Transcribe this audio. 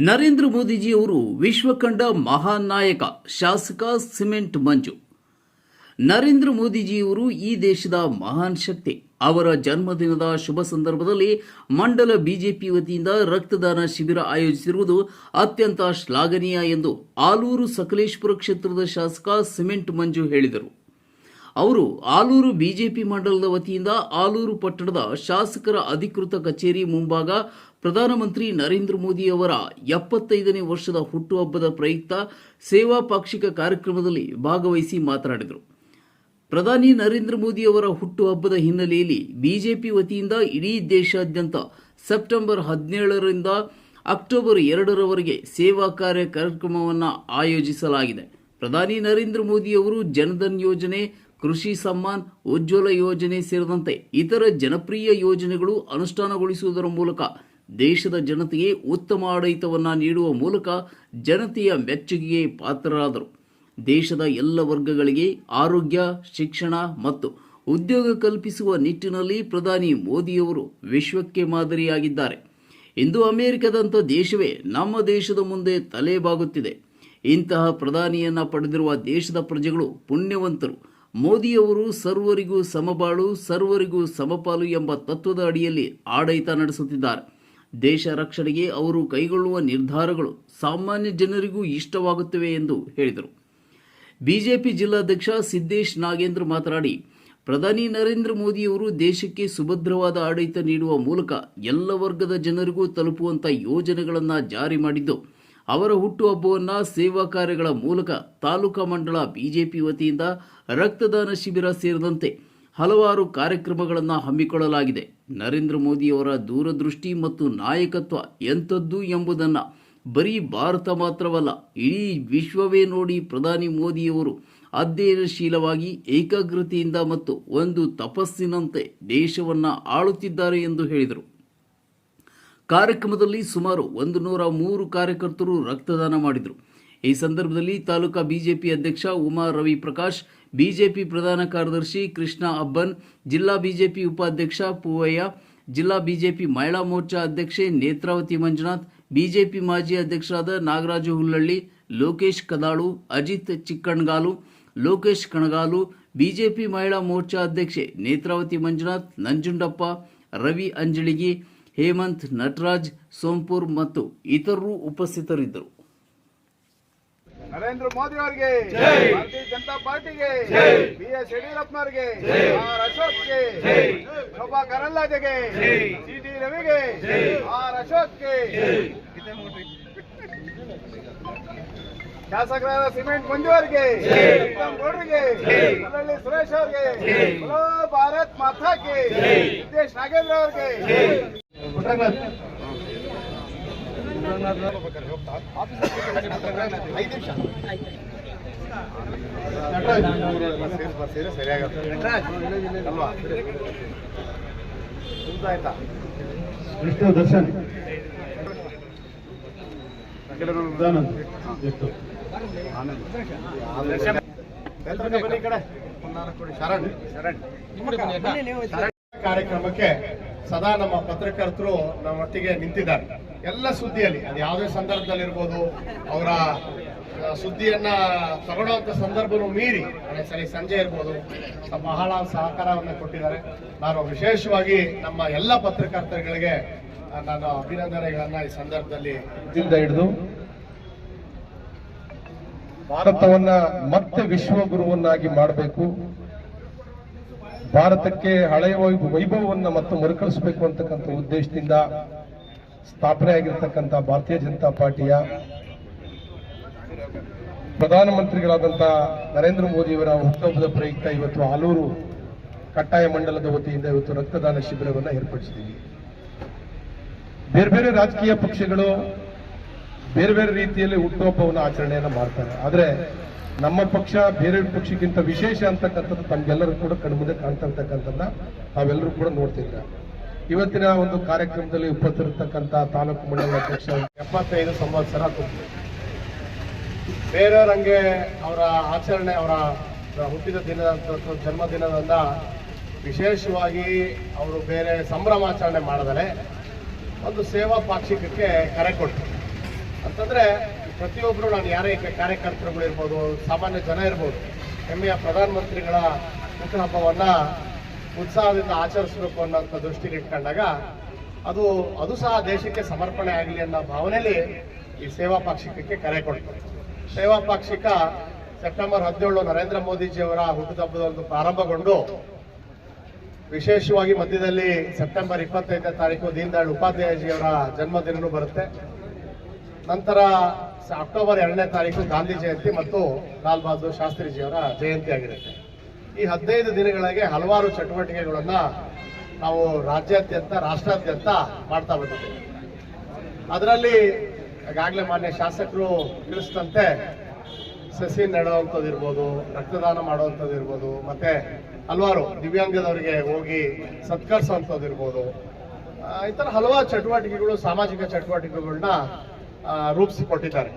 ನರೇಂದ್ರ ಮೋದಿಜಿಯವರು ವಿಶ್ವ ಕಂಡ ಮಹಾನ್ ನಾಯಕ ಶಾಸಕ ಸಿಮೆಂಟ್ ಮಂಜು. ನರೇಂದ್ರ ಮೋದಿಜಿಯವರು ಈ ದೇಶದ ಮಹಾನ್ ಶಕ್ತಿ. ಅವರ ಜನ್ಮದಿನದ ಶುಭ ಸಂದರ್ಭದಲ್ಲಿ ಮಂಡಲ ಬಿಜೆಪಿ ವತಿಯಿಂದ ರಕ್ತದಾನ ಶಿಬಿರ ಆಯೋಜಿಸಿರುವುದು ಅತ್ಯಂತ ಶ್ಲಾಘನೀಯ ಎಂದು ಆಲೂರು ಸಕಲೇಶ್ಪುರ ಕ್ಷೇತ್ರದ ಶಾಸಕ ಸಿಮೆಂಟ್ ಮಂಜು ಹೇಳಿದರು. ಅವರು ಆಲೂರು ಬಿಜೆಪಿ ಮಂಡಲದ ವತಿಯಿಂದ ಆಲೂರು ಪಟ್ಟಣದ ಶಾಸಕರ ಅಧಿಕೃತ ಕಚೇರಿ ಮುಂಭಾಗ ಪ್ರಧಾನಮಂತ್ರಿ ನರೇಂದ್ರ ಮೋದಿ ಅವರ ಎಪ್ಪತ್ತೈದನೇ ವರ್ಷದ ಹುಟ್ಟುಹಬ್ಬದ ಪ್ರಯುಕ್ತ ಸೇವಾ ಪಾಕ್ಷಿಕ ಕಾರ್ಯಕ್ರಮದಲ್ಲಿ ಭಾಗವಹಿಸಿ ಮಾತನಾಡಿದರು. ಪ್ರಧಾನಿ ನರೇಂದ್ರ ಮೋದಿ ಅವರ ಹುಟ್ಟುಹಬ್ಬದ ಹಿನ್ನೆಲೆಯಲ್ಲಿ ಬಿಜೆಪಿ ವತಿಯಿಂದ ಇಡೀ ದೇಶಾದ್ಯಂತ ಸೆಪ್ಟೆಂಬರ್ ಹದಿನೇಳರಿಂದ ಅಕ್ಟೋಬರ್ ಎರಡರವರೆಗೆ ಸೇವಾ ಕಾರ್ಯ ಕಾರ್ಯಕ್ರಮವನ್ನು ಆಯೋಜಿಸಲಾಗಿದೆ. ಪ್ರಧಾನಿ ನರೇಂದ್ರ ಮೋದಿ ಅವರು ಜನಧನ್ ಯೋಜನೆ, ಕೃಷಿ ಸಮ್ಮಾನ್, ಉಜ್ವಲ ಯೋಜನೆ ಸೇರಿದಂತೆ ಇತರ ಜನಪ್ರಿಯ ಯೋಜನೆಗಳು ಅನುಷ್ಠಾನಗೊಳಿಸುವುದರ ಮೂಲಕ ದೇಶದ ಜನತೆಗೆ ಉತ್ತಮ ಆಡಳಿತವನ್ನು ನೀಡುವ ಮೂಲಕ ಜನತೆಯ ಮೆಚ್ಚುಗೆಗೆ ಪಾತ್ರರಾದರು. ದೇಶದ ಎಲ್ಲ ವರ್ಗಗಳಿಗೆ ಆರೋಗ್ಯ, ಶಿಕ್ಷಣ ಮತ್ತು ಉದ್ಯೋಗ ಕಲ್ಪಿಸುವ ನಿಟ್ಟಿನಲ್ಲಿ ಪ್ರಧಾನಿ ಮೋದಿಯವರು ವಿಶ್ವಕ್ಕೆ ಮಾದರಿಯಾಗಿದ್ದಾರೆ. ಇಂದು ಅಮೆರಿಕದಂಥ ದೇಶವೇ ನಮ್ಮ ದೇಶದ ಮುಂದೆ ತಲೆಬಾಗುತ್ತಿದೆ. ಇಂತಹ ಪ್ರಧಾನಿಯನ್ನು ಪಡೆದಿರುವ ದೇಶದ ಪ್ರಜೆಗಳು ಪುಣ್ಯವಂತರು. ಮೋದಿಯವರು ಸರ್ವರಿಗೂ ಸಮಬಾಳು, ಸರ್ವರಿಗೂ ಸಮಪಾಲು ಎಂಬ ತತ್ವದ ಅಡಿಯಲ್ಲಿ ಆಡಳಿತ ನಡೆಸುತ್ತಿದ್ದಾರೆ. ದೇಶ ರಕ್ಷಣೆಗೆ ಅವರು ಕೈಗೊಳ್ಳುವ ನಿರ್ಧಾರಗಳು ಸಾಮಾನ್ಯ ಜನರಿಗೂ ಇಷ್ಟವಾಗುತ್ತವೆ ಎಂದು ಹೇಳಿದರು. ಬಿಜೆಪಿ ಜಿಲ್ಲಾಧ್ಯಕ್ಷ ಸಿದ್ದೇಶ್ ನಾಗೇಂದ್ರ ಮಾತನಾಡಿ, ಪ್ರಧಾನಿ ನರೇಂದ್ರ ಮೋದಿಯವರು ದೇಶಕ್ಕೆ ಸುಭದ್ರವಾದ ಆಡಳಿತ ನೀಡುವ ಮೂಲಕ ಎಲ್ಲ ವರ್ಗದ ಜನರಿಗೂ ತಲುಪುವಂಥ ಯೋಜನೆಗಳನ್ನು ಜಾರಿ ಮಾಡಿದ್ದು, ಅವರ ಹುಟ್ಟುಹಬ್ಬವನ್ನು ಸೇವಾ ಕಾರ್ಯಗಳ ಮೂಲಕ ತಾಲೂಕಾ ಮಂಡಳ ಬಿಜೆಪಿ ವತಿಯಿಂದ ರಕ್ತದಾನ ಶಿಬಿರ ಸೇರಿದಂತೆ ಹಲವಾರು ಕಾರ್ಯಕ್ರಮಗಳನ್ನು ಹಮ್ಮಿಕೊಳ್ಳಲಾಗಿದೆ. ನರೇಂದ್ರ ಮೋದಿಯವರ ದೂರದೃಷ್ಟಿ ಮತ್ತು ನಾಯಕತ್ವ ಎಂಥದ್ದು ಎಂಬುದನ್ನು ಬರೀ ಭಾರತ ಮಾತ್ರವಲ್ಲ, ಇಡೀ ವಿಶ್ವವೇ ನೋಡಿ ಪ್ರಧಾನಿ ಮೋದಿಯವರು ಅಧ್ಯಯನಶೀಲವಾಗಿ, ಏಕಾಗ್ರತೆಯಿಂದ ಮತ್ತು ಒಂದು ತಪಸ್ಸಿನಂತೆ ದೇಶವನ್ನು ಆಳುತ್ತಿದ್ದಾರೆ ಎಂದು ಹೇಳಿದರು. ಕಾರ್ಯಕ್ರಮದಲ್ಲಿ ಸುಮಾರು ಒಂದು ನೂರ ಮೂರು ಕಾರ್ಯಕರ್ತರು ರಕ್ತದಾನ ಮಾಡಿದರು. ಈ ಸಂದರ್ಭದಲ್ಲಿ ತಾಲೂಕಾ ಬಿಜೆಪಿ ಅಧ್ಯಕ್ಷ ಉಮಾ ರವಿ ಪ್ರಕಾಶ್, ಬಿಜೆಪಿ ಪ್ರಧಾನ ಕಾರ್ಯದರ್ಶಿ ಕೃಷ್ಣ ಅಬ್ಬನ್, ಜಿಲ್ಲಾ ಬಿಜೆಪಿ ಉಪಾಧ್ಯಕ್ಷ ಪೂವಯ್ಯ, ಜಿಲ್ಲಾ ಬಿಜೆಪಿ ಮಹಿಳಾ ಮೋರ್ಚಾ ಅಧ್ಯಕ್ಷೆ ನೇತ್ರಾವತಿ ಮಂಜುನಾಥ್, ಬಿಜೆಪಿ ಮಾಜಿ ಅಧ್ಯಕ್ಷರಾದ ನಾಗರಾಜು ಹುಲ್ಲಳ್ಳಿ, ಲೋಕೇಶ್ ಕದಾಳು, ಅಜಿತ್ ಚಿಕ್ಕಣ್ಗಾಲು ಲೋಕೇಶ್ ಕಣಗಾಲು, ಬಿಜೆಪಿ ಮಹಿಳಾ ಮೋರ್ಚಾ ಅಧ್ಯಕ್ಷೆ ನೇತ್ರಾವತಿ ಮಂಜುನಾಥ್, ನಂಜುಂಡಪ್ಪ, ರವಿ ಅಂಜಳಿಗಿ, ಹೇಮಂತ್ ನಟರಾಜ್, ಸೋಂಪುರ್ ಮತ್ತು ಇತರರು ಉಪಸ್ಥಿತರಿದ್ದರು. ನರೇಂದ್ರ ಮೋದಿ ಅವರಿಗೆ ಭಾರತೀಯ ಜನತಾ ಪಾರ್ಟಿಗೆ ಬಿ ಎಸ್ ಯಡಿಯೂರಪ್ಪನವರಿಗೆ ಆರ್ ಅಶೋಕ್ಗೆ ಶೋಭಾ ಕರಂದ್ಲಾಜೆಗೆ ಸಿ ಟಿ ರವಿಗೆ ಆರ್ ಅಶೋಕ್ಗೆ. ಶಾಸಕರಾದ ಸಿಮೆಂಟ್ ಮಂಜು ಅವರಿಗೆ ಗೌಡ್ರಿಗೆ ಮಲ್ಲಳ್ಳಿ ಸುರೇಶ್ ಅವರಿಗೆ ಭಾರತ್ ಮಾತಾಕ್ಕೆ ಸಿದ್ದೇಶ್ ನಾಗೇಂದ್ರ ಅವರಿಗೆ. ದರ್ಶನ್ ಕಾರ್ಯಕ್ರಮಕ್ಕೆ ಸದಾ ನಮ್ಮ ಪತ್ರಕರ್ತರು ನಮ್ಮೊಟ್ಟಿಗೆ ನಿಂತಿದ್ದಾರೆ ಎಲ್ಲ ಸುದ್ದಿಯಲ್ಲಿ. ಅದು ಯಾವುದೇ ಸಂದರ್ಭದಲ್ಲಿರ್ಬೋದು, ಅವರ ಸುದ್ದಿಯನ್ನ ತಗೊಳ್ಳುವಂತ ಸಂದರ್ಭನೂ ಮೀರಿ ಸರಿ ಸಂಜೆ ಇರ್ಬೋದು ಬಹಳ ಸಹಕಾರವನ್ನ ಕೊಟ್ಟಿದ್ದಾರೆ. ನಾನು ವಿಶೇಷವಾಗಿ ನಮ್ಮ ಎಲ್ಲ ಪತ್ರಕರ್ತರುಗಳಿಗೆ ನಾನು ಅಭಿನಂದನೆಗಳನ್ನ ಈ ಸಂದರ್ಭದಲ್ಲಿ ಹಿಡಿದು, ಭಾರತವನ್ನ ಮತ್ತೆ ವಿಶ್ವಗುರುವನ್ನಾಗಿ ಮಾಡಬೇಕು. ಭಾರತಕ್ಕೆ ಹಳೆಯ ವೈಭವವನ್ನ ಮತ್ತು ಮರುಕಳಿಸಬೇಕು ಅಂತಕ್ಕಂಥ ಉದ್ದೇಶದಿಂದ ಸ್ಥಾಪನೆ ಆಗಿರ್ತಕ್ಕಂಥ ಭಾರತೀಯ ಜನತಾ ಪಾರ್ಟಿಯ ಪ್ರಧಾನಮಂತ್ರಿಗಳಾದಂಥ ನರೇಂದ್ರ ಮೋದಿಯವರ ಹುಟ್ಟುಹಬ್ಬದ ಪ್ರಯುಕ್ತ ಇವತ್ತು ಆಲೂರು ಕಟ್ಟಾಯ ಮಂಡಲದ ವತಿಯಿಂದ ಇವತ್ತು ರಕ್ತದಾನ ಶಿಬಿರವನ್ನು ಏರ್ಪಡಿಸಿದ್ದೀವಿ. ಬೇರೆ ಬೇರೆ ರಾಜಕೀಯ ಪಕ್ಷಗಳು ಬೇರೆ ಬೇರೆ ರೀತಿಯಲ್ಲಿ ಹುಟ್ಟುಹಬ್ಬವನ್ನು ಆಚರಣೆಯನ್ನು ಮಾಡ್ತಾರೆ. ಆದರೆ ನಮ್ಮ ಪಕ್ಷ ಬೇರೆ ಪಕ್ಷಕ್ಕಿಂತ ವಿಶೇಷ ಅಂತಕ್ಕಂಥದ್ದು ತಮಗೆಲ್ಲರೂ ಕೂಡ ಕಣ್ಮುಂದೆ ಕಾಣ್ತಾ ಇರ್ತಕ್ಕಂಥದ್ದನ್ನ ನಾವೆಲ್ಲರೂ ಕೂಡ ನೋಡ್ತಿದ್ರ ಇವತ್ತಿನ ಒಂದು ಕಾರ್ಯಕ್ರಮದಲ್ಲಿ ಉಪಸ್ಥಿರತಕ್ಕಂಥ ತಾಲೂಕು ಮಂಡಲ ಅಧ್ಯಕ್ಷ ಎಪ್ಪತ್ತೈದು ಸಂವತ್ಸರ ತುಂಬಿದೆ ಬೇರೆಯವರಂಗೆ ಅವರ ಆಚರಣೆ, ಅವರ ಹುಟ್ಟಿದ ದಿನದ ಜನ್ಮದಿನದಿಂದ ವಿಶೇಷವಾಗಿ ಅವರು ಬೇರೆ ಸಂಭ್ರಮಾಚರಣೆ ಮಾಡಿದರೆ ಒಂದು ಸೇವಾ ಪಾಕ್ಷಿಕಕ್ಕೆ ಕರೆ ಕೊಟ್ಟರು. ಅಂತಂದ್ರೆ ಪ್ರತಿಯೊಬ್ರು ನಾನು ಯಾರೇ ಕಾರ್ಯಕರ್ತರುಗಳು ಇರ್ಬೋದು ಸಾಮಾನ್ಯ ಜನ ಇರ್ಬೋದು, ಹೆಮ್ಮೆಯ ಪ್ರಧಾನಮಂತ್ರಿಗಳ ಹುಟ್ಟುಹಬ್ಬವನ್ನ ಉತ್ಸಾಹದಿಂದ ಆಚರಿಸಬೇಕು ಅನ್ನೋಂಥ ದೃಷ್ಟಿಗೆ ಇಟ್ಕೊಂಡಾಗ ಅದು ಅದು ಸಹ ದೇಶಕ್ಕೆ ಸಮರ್ಪಣೆ ಆಗಲಿ ಅನ್ನೋ ಭಾವನೆಯಲ್ಲಿ ಈ ಸೇವಾ ಪಾಕ್ಷಿಕಕ್ಕೆ ಕರೆ ಕೊಡ್ತಾರೆ ಸೇವಾ ಪಾಕ್ಷಿಕ ಸೆಪ್ಟೆಂಬರ್ ಹದಿನೇಳು ನರೇಂದ್ರ ಮೋದಿಜಿಯವರ ಹುಟ್ಟುಹಬ್ಬದಂದು ಪ್ರಾರಂಭಗೊಂಡು ವಿಶೇಷವಾಗಿ ಮಧ್ಯದಲ್ಲಿ ಸೆಪ್ಟೆಂಬರ್ ಇಪ್ಪತ್ತೈದನೇ ತಾರೀಕು ದೀನದಯಾಳ್ ಉಪಾಧ್ಯಾಯಜಿಯವರ ಜನ್ಮದಿನನೂ ಬರುತ್ತೆ. ನಂತರ ಅಕ್ಟೋಬರ್ ಎರಡನೇ ತಾರೀಕು ಗಾಂಧಿ ಜಯಂತಿ ಮತ್ತು ಲಾಲ್ ಬಹದ್ದೂರ್ ಶಾಸ್ತ್ರಿಜಿಯವರ ಜಯಂತಿ ಆಗಿರುತ್ತೆ ಈ ಹದಿನೈದು ದಿನಗಳಿಗೆ ಹಲವಾರು ಚಟುವಟಿಕೆಗಳನ್ನ ನಾವು ರಾಜ್ಯಾದ್ಯಂತ, ರಾಷ್ಟ್ರಾದ್ಯಂತ ಮಾಡ್ತಾ ಬಂದಿದ್ದೇವೆ. ಅದರಲ್ಲಿ ಈಗಾಗಲೇ ಮಾನ್ಯ ಶಾಸಕರು ತಿಳಿಸಿದಂತೆ ಸಸಿ ನೆಡುವಂಥದ್ದು ಇರ್ಬೋದು, ರಕ್ತದಾನ ಮಾಡುವಂಥದ್ದು ಇರ್ಬೋದು, ಮತ್ತೆ ಹಲವಾರು ದಿವ್ಯಾಂಗದವರಿಗೆ ಹೋಗಿ ಸತ್ಕರಿಸುವಂಥದ್ದು ಇರ್ಬೋದು. ಈ ಥರ ಹಲವಾರು ಚಟುವಟಿಕೆಗಳು, ಸಾಮಾಜಿಕ ಚಟುವಟಿಕೆಗಳನ್ನ ರೂಪಿಸಿಕೊಟ್ಟಿದ್ದಾರೆ.